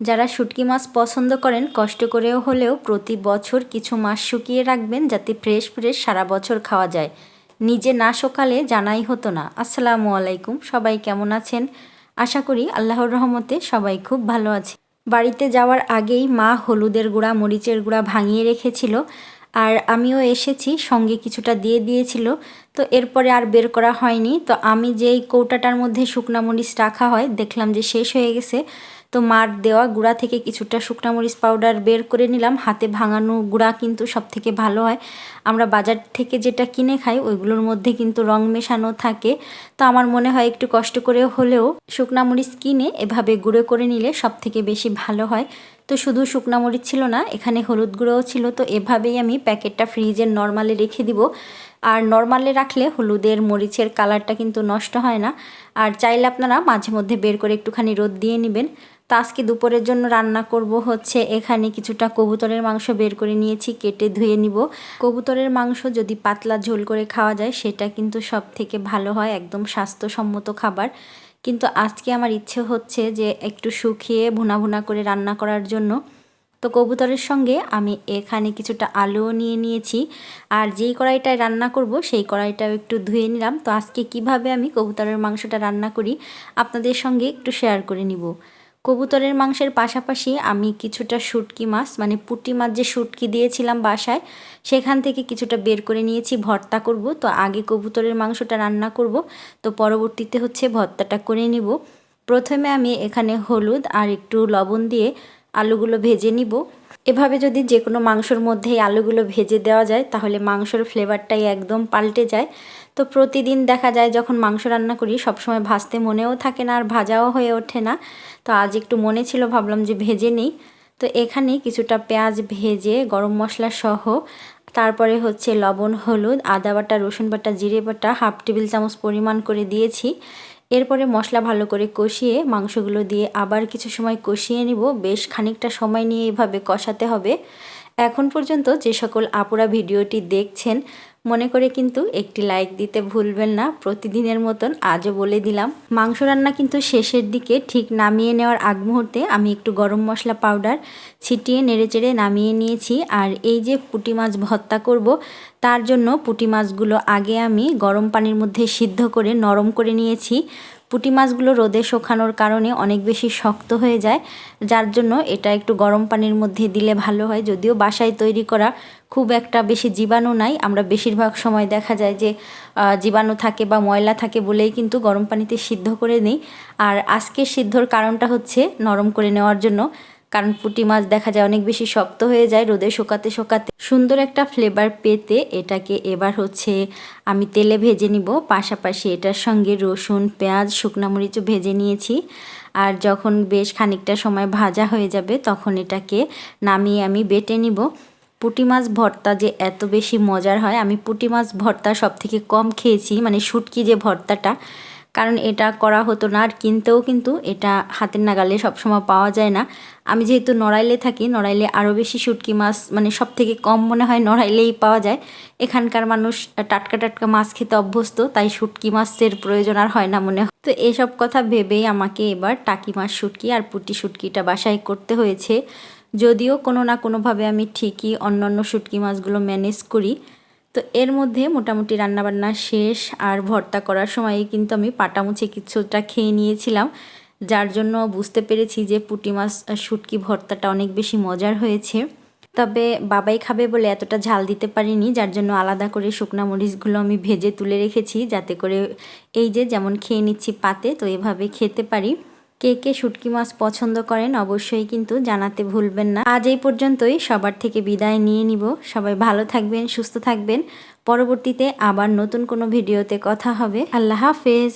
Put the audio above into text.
যারা শুটকি মাছ পছন্দ করেন, কষ্ট করেও হলেও প্রতি বছর কিছু মাছ শুকিয়ে রাখবেন যাতে ফ্রেশ ফ্রেশ সারা বছর খাওয়া যায়। নিজে না সকালে জানাই হতো না। আসসালামু আলাইকুম। সবাই কেমন আছেন? আশা করি আল্লাহর রহমতে সবাই খুব ভালো আছে। বাড়িতে যাওয়ার আগেই মা হলুদের গুঁড়া, মরিচের গুঁড়া ভাঙিয়ে রেখেছিল আর আমিও এসেছি, সঙ্গে কিছুটা দিয়ে দিয়েছিল। তো এরপরে আর বের করা হয়নি। তো আমি যেই কৌটাটার মধ্যে শুকনা মরিচ রাখা হয়, দেখলাম যে শেষ হয়ে গেছে। তো মার দেওয়া গুঁড়া থেকে কিছুটা শুকনা মরিচ পাউডার বের করে নিলাম। হাতে ভাঙানো গুঁড়া কিন্তু সব থেকে ভালো হয়। আমরা বাজার থেকে যেটা কিনে খাই, ওইগুলোর মধ্যে কিন্তু রং মেশানো থাকে। তো আমার মনে হয় একটু কষ্ট করে হলেও শুকনা মরিচ কিনে এভাবে গুঁড়ো করে নিলে সব থেকে বেশি ভালো হয়। তো শুধু শুকনা মরিচ ছিল না, এখানে হলুদ গুঁড়োও ছিল। তো এভাবেই আমি প্যাকেটটা ফ্রিজের নর্মালে রেখে দিব। আর নর্মালে রাখলে হলুদের, মরিচের কালারটা কিন্তু নষ্ট হয় না। আর চাইলে আপনারা মাঝে মধ্যে বের করে একটুখানি রোদ দিয়ে নেবেন। তো আজকে দুপুরের জন্য রান্না করব হচ্ছে এখানে কিছুটা কবুতরের মাংস বের করে নিয়েছি, কেটে ধুয়ে নিব। কবুতরের মাংস যদি পাতলা ঝোল করে খাওয়া যায়, সেটা কিন্তু সব থেকে ভালো হয়, একদম স্বাস্থ্যসম্মত খাবার। কিন্তু আজকে আমার ইচ্ছে হচ্ছে যে একটু শুকিয়ে ভুনা ভুনা করে রান্না করার জন্য। তো কবুতরের সঙ্গে আমি এখানে কিছুটা আলুও নিয়ে নিয়েছি। আর যেই কড়াইটায় রান্না করব, সেই কড়াইটাও একটু ধুয়ে নিলাম। তো আজকে কীভাবে আমি কবুতরের মাংসটা রান্না করি, আপনাদের সঙ্গে একটু শেয়ার করে নিব। কবুতরের মাংসের পাশাপাশি আমি কিছুটা শুটকি মাছ মানে পুটি মাছ যে শুটকি দিয়েছিলাম বাসায়, সেখান থেকে কিছুটা বের করে নিয়েছি, ভর্তা করব। তো আগে কবুতরের মাংসটা রান্না করব, তো পরবর্তীতে হচ্ছে ভর্তাটা করে নিব। প্রথমে আমি এখানে হলুদ আর একটু লবণ দিয়ে আলুগুলো ভেজে নিব। এভাবে যদি যে কোনো মাংসর মধ্যেই আলুগুলো ভেজে দেওয়া যায়, তাহলে মাংসর ফ্লেভারটাই একদম পাল্টে যায়। তো প্রতিদিন দেখা যায় যখন মাংস রান্না করি, সবসময় ভাজতে মনেও থাকে না আর ভাজাও হয়ে ওঠে না। তো আজ একটু মনে ছিল, ভাবলাম যে ভেজে নিই। তো এখানে কিছুটা পেঁয়াজ ভেজে গরম মশলা সহ, তারপরে হচ্ছে লবণ, হলুদ, আদা বাটা, রসুন বাটা, জিরে বাটা, হাফ টেবিল চামচ পরিমাণ করে দিয়েছি। এরপরে মশলা ভালো করে কষিয়ে মাংসগুলো দিয়ে আবার কিছু সময় কষিয়ে নিব। বেশ খানিকটা সময় নিয়ে এভাবে কষাতে হবে। এখন পর্যন্ত যে সকল আপুরা ভিডিওটি দেখছেন মনে করে কিন্তু একটি লাইক দিতে ভুলবেন না। প্রতিদিনের মতন আজও বলে দিলাম, মাংস রান্না কিন্তু শেষের দিকে ঠিক নামিয়ে নেওয়ার আগ মুহূর্তে আমি একটু গরম মশলা পাউডার ছিটিয়ে নেড়েচেড়ে নামিয়ে নিয়েছি। আর এই যে পুটি মাছ ভর্তা করব, তার জন্য পুটি মাছগুলো আগে আমি গরম পানির মধ্যে সিদ্ধ করে নরম করে নিয়েছি। পুঁটি মাছগুলো রোদে শোখানোর কারণে অনেক বেশি শক্ত হয়ে যায়, যার জন্য এটা একটু গরম পানির মধ্যে দিলে ভালো হয়। যদিও বাসায় তৈরি করা খুব একটা বেশি জীবাণু নাই, আমরা বেশিরভাগ সময় দেখা যায় যে জীবাণু থাকে বা ময়লা থাকে বলেই কিন্তু গরম পানিতে সিদ্ধ করে নিই। আর আজকে সিদ্ধর কারণটা হচ্ছে নরম করে নেওয়ার জন্য কারণ পুঁটি মাছ দেখা যায় অনেক বেশি শক্ত হয়ে যায় রোদে শোকাতে শোকাতে। সুন্দর একটা ফ্লেভার পেতে এটাকে এবার হচ্ছে আমি তেলে ভেজে নিব। পাশাপাশি এটার সঙ্গে রসুন, পেঁয়াজ, শুকনা মরিচও ভেজে নিয়েছি। আর যখন বেশ খানিকটা সময় ভাজা হয়ে যাবে তখন এটাকে নামিয়ে আমি বেটে নিব। পুঁটি মাছ ভর্তা যে এত বেশি মজার হয়, আমি পুঁটি মাছ ভর্তা সব থেকে কম খেয়েছি মানে শুটকি যে ভর্তাটা কারণ এটা করা হতো না আর কিনতেও কিন্তু এটা হাতের নাগালে সবসময় পাওয়া যায় না। আমি যেহেতু নড়াইলে থাকি, নড়াইলে আরও বেশি শুটকি মাছ মানে সব থেকে কম মনে হয় নড়াইলেই পাওয়া যায়। এখানকার মানুষ টাটকা টাটকা মাছ খেতে অভ্যস্ত, তাই শুটকি মাছের প্রয়োজন আর হয় না মনে হয়। তো এসব কথা ভেবেই আমাকে এবার টাকি মাছ শুটকি আর পুটি শুটকিটা বাসায় করতে হয়েছে। যদিও কোনো না কোনোভাবে আমি ঠিকই অন্যান্য অন্য শুটকি মাছগুলো ম্যানেজ করি। তো এর মধ্যে মোটামুটি রান্নাবান্না শেষ আর ভর্তা করার সময় কিন্তু আমি পাটামুছে কিছুটা খেয়ে নিয়েছিলাম, যার জন্য বুঝতে পেরেছি যে পুটি মাছ শুটকি ভর্তাটা অনেক বেশি মজার হয়েছে। তবে বাবাই খাবে বলে এতটা ঝাল দিতে পারিনি, যার জন্য আলাদা করে শুকনা মরিচগুলো আমি ভেজে তুলে রেখেছি, যাতে করে এই যে যেমন খেয়ে নিচ্ছি পাতে, তো এভাবে খেতে পারি। কে কে শুটকি মাছ পছন্দ করেন অবশ্যই কিন্তু জানাতে ভুলবেন না। আজ এই পর্যন্তই। সবার থেকে বিদায় নিয়ে নিব। সবাই ভালো থাকবেন, সুস্থ থাকবেন। পরবর্তীতে আবার নতুন কোনো ভিডিওতে কথা হবে। আল্লাহ হাফেজ।